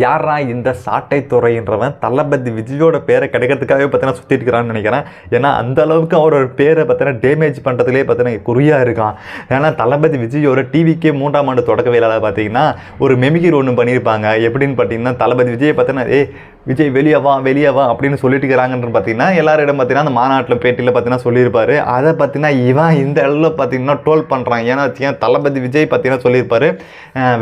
யாரா இந்த சாட்டை துறைன்றவன் தளபதி விஜயோட பேரை கிடைக்கிறதுக்காகவே பார்த்தீங்கன்னா சுற்றிட்டு இருக்கிறான்னு நினைக்கிறேன். ஏன்னா அந்த அளவுக்கு அவரோட பேரை பார்த்தீங்கன்னா டேமேஜ் பண்ணுறதுலேயே பார்த்தீங்கன்னா குறியாக இருக்கான். ஏன்னா தளபதி விஜயோட டிவிக்கே மூன்றாம் ஆண்டு தொடக்க வேலையில் பார்த்தீங்கன்னா ஒரு மெமிகிர் ஒன்று பண்ணியிருப்பாங்க. எப்படின்னு பார்த்தீங்கன்னா தளபதி விஜயை பார்த்தீங்கன்னா ஏ விஜய் வெளியே வா வெளியே வா அப்படின்னு சொல்லிட்டு இருக்கிறாங்கன்னு பார்த்தீங்கன்னா எல்லாரிடம் பார்த்தீங்கன்னா அந்த மாநாட்டில் பேட்டியில் பார்த்தீங்கன்னா சொல்லியிருப்பார். அதை பார்த்தீங்கன்னா இவன் இந்த அளவில் பார்த்தீங்கன்னா டோல் பண்ணுறான் ஏன்னா வச்சுக்கேன் தளபதி விஜய் பார்த்தீங்கன்னா சொல்லியிருப்பாரு.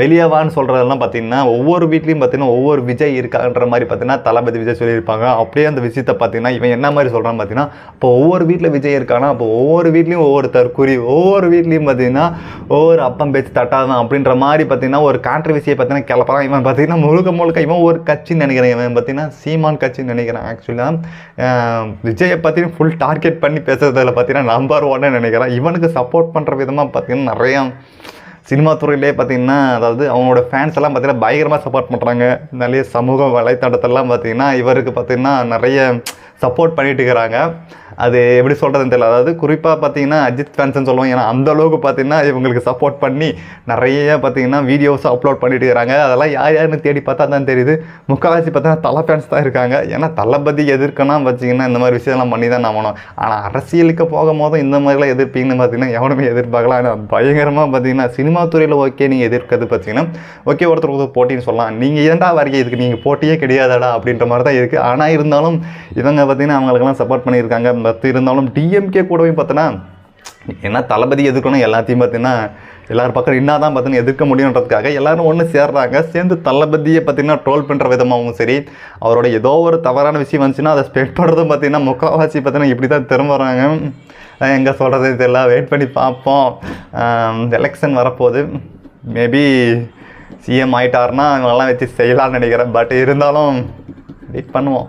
வெளியே வான்னு சொல்கிறதெல்லாம் பார்த்தீங்கன்னா ஒவ்வொரு வீட்லேயும் பார்த்தீங்கன்னா ஒவ்வொரு விஜய் இருக்கான்ற மாதிரி பார்த்தீங்கன்னா தளபதி விஜய் சொல்லியிருப்பாங்க. அப்படியே அந்த விஷயத்தை பார்த்தீங்கன்னா இவன் என்ன மாதிரி சொல்கிறான்னு பார்த்தீங்கன்னா இப்போ ஒவ்வொரு வீட்டில் விஜய் இருக்கானா? அப்போ ஒவ்வொரு வீட்லேயும் ஒவ்வொரு தற்குறி ஒவ்வொரு வீட்லேயும் பார்த்தீங்கன்னா ஒவ்வொரு அப்பம் பேச்சு தட்டாதான் அப்படின்ற மாதிரி பார்த்தீங்கன்னா ஒரு கான்ட்ரவர்சியை பார்த்தீங்கன்னா கிளப்பலாம் இவன் பார்த்தீங்கன்னா முழுக்க முழுக்க இவன் ஒரு கட்சின்னு நினைக்கிறேன். இவன் பார்த்தீங்கன்னா சீமான் கட்சின்னு நினைக்கிறேன். ஆக்சுவலாக விஜயை பற்றி ஃபுல் டார்கெட் பண்ணி பேசுறதுல பார்த்தீங்கன்னா நம்பர் ஒன்னு நினைக்கிறேன். இவனுக்கு சப்போர்ட் பண்ணுற விதமாக பார்த்தீங்கன்னா நிறையா சினிமா துறையிலே பார்த்தீங்கன்னா அதாவது அவங்களோட ஃபேன்ஸ் எல்லாம் பார்த்திங்கன்னா பயங்கரமாக சப்போர்ட் பண்ணுறாங்க நிறைய சமூக வலைத்தளத்தெல்லாம் பார்த்தீங்கன்னா இவருக்கு பார்த்தீங்கன்னா நிறைய சப்போர்ட் பண்ணிட்டு இருக்கிறாங்க. அது எப்படி சொல்கிறதுன்னு தெரியல. அதாவது குறிப்பாக பார்த்தீங்கன்னா அஜித் ஃபேன்ஸ்னு சொல்லுவோம். ஏன்னா அந்த அளவுக்கு பார்த்தீங்கன்னா இவங்களுக்கு சப்போர்ட் பண்ணி நிறைய பார்த்தீங்கன்னா வீடியோஸ் அப்லோட் பண்ணிட்டு இருக்கிறாங்க அதெல்லாம் யார் யாருன்னு தேடி பார்த்தா தான் தெரியுது. முக்கால்வாசி பார்த்தீங்கன்னா தலை ஃபேன்ஸ் தான் இருக்காங்க. ஏன்னா தளபதி எதிர்க்கணும் வச்சிங்கன்னா இந்த மாதிரி விஷயம்லாம் பண்ணி தான் ஆகணும். ஆனால் அரசியலுக்கு போகும்போதும் இந்த மாதிரிலாம் எதிர்ப்பீங்கன்னு பார்த்தீங்கன்னா எவனுமே எதிர்பார்க்கலாம் ஆனால் பயங்கரமாக பார்த்தீங்கன்னா சினிமா துறையில் ஓகே நீங்கள் எதிர்க்கிறது பார்த்தீங்கன்னா ஓகே ஒருத்தர் ஒருத்தர் போட்டின்னு சொல்லலாம். நீங்கள் இரண்டா வரைக்கும் இதுக்கு நீங்கள் போட்டியே கிடையாதாடா அப்படின்ற மாதிரி தான் இருக்குது ஆனால் இருந்தாலும் இவங்க பார்த்தீங்கன்னா அவங்களுக்கெல்லாம் சப்போர்ட் பண்ணியிருக்காங்க. பட் இருந்தாலும் டிஎம்கே கூடவே பார்த்தோன்னா ஏன்னா தளபதி எதிர்க்கணும் எல்லாத்தையும் பார்த்தீங்கன்னா எல்லார் பக்கம் என்ன தான் பார்த்தீங்கன்னா எதிர்க்க முடியுன்றதுக்காக எல்லாரும் ஒன்று சேர்றாங்க. சேர்ந்து தளபதியை பார்த்தீங்கன்னா ட்ரோல் பண்ணுற விதமாகவும் சரி அவரோட ஏதோ ஒரு தவறான விஷயம் வந்துச்சுன்னா அதை ஸ்பெட் பண்ணுறதும் பார்த்தீங்கன்னா முக்கால்வாசி பார்த்தீங்கன்னா இப்படி தான் திரும்புகிறாங்க எங்கே சொல்கிறது தெரியல வெயிட் பண்ணி பார்ப்போம். எலெக்ஷன் வரப்போகுது. மேபி சிஎம் ஆயிட்டாருன்னா இவங்கெல்லாம் வச்சு செய்யலாம்னு நினைக்கிறேன். பட் இருந்தாலும் வெயிட் பண்ணுவோம்.